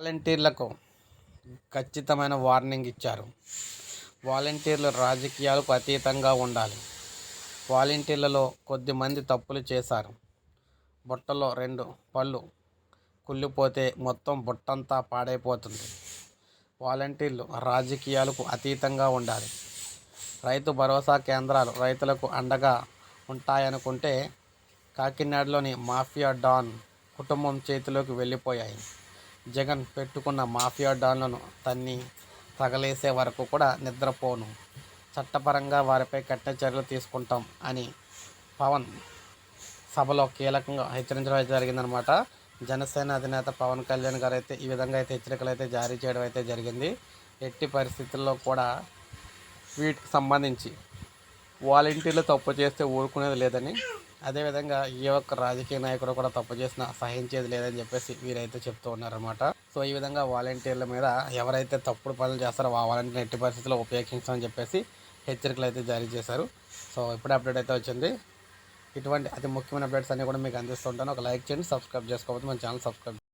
వాలంటీర్లకు ఖచ్చితమైన వార్నింగ్ ఇచ్చారు. వాలంటీర్లు రాజకీయాలకు అతీతంగా ఉండాలి. వాలంటీర్లలో కొద్దిమంది తప్పులు చేశారు. బుట్టలో రెండు పళ్ళు కుళ్ళిపోతే మొత్తం బుట్టంతా పాడైపోతుంది. వాలంటీర్లు రాజకీయాలకు అతీతంగా ఉండాలి. రైతు భరోసా కేంద్రాలు రైతులకు అండగా ఉంటాయనుకుంటే కాకినాడలోని మాఫియా డాన్ కుటుంబం చేతిలోకి వెళ్ళిపోయాయి. జగన్ పెట్టుకున్న మాఫియా డాన్లను తన్ని తగలేసే వరకు కూడా నిద్రపోను. చట్టపరంగా వారిపై కఠిన చర్యలు తీసుకుంటాం అని పవన్ సభలో కీలకంగా హెచ్చరించడం అయితే జరిగిందనమాట జనసేన అధినేత పవన్ కళ్యాణ్ గారు అయితే ఈ విధంగా అయితే హెచ్చరికలు అయితే జారీ చేయడం అయితే జరిగింది. ఎట్టి పరిస్థితుల్లో కూడా వీటికి సంబంధించి వాలంటీర్లు తప్పు చేస్తే ఊరుకునేది లేదని అదేవిధంగా ఏ ఒక్క రాజకీయ నాయకుడు కూడా తప్పు చేసినా సహించేది లేదని చెప్పేసి వీరైతే చెప్తూ ఉన్నారన్నమాట. సో ఈ విధంగా వాలంటీర్ల మీద ఎవరైతే తప్పుడు పనులు చేస్తారో ఆ వాలంటీర్ ఎట్టి పరిస్థితుల్లో ఉపయోగించమని చెప్పేసి హెచ్చరికలు అయితే జారీ చేశారు. సో ఇప్పుడే అప్డేట్ అయితే వచ్చింది. ఇటువంటి అతి ముఖ్యమైన అప్డేట్స్ అన్నీ కూడా మీకు అందిస్తుంటాను ఒక లైక్ చేయండి సబ్స్క్రైబ్ చేసుకోవద్దు మన ఛానల్ సబ్స్క్రైబ్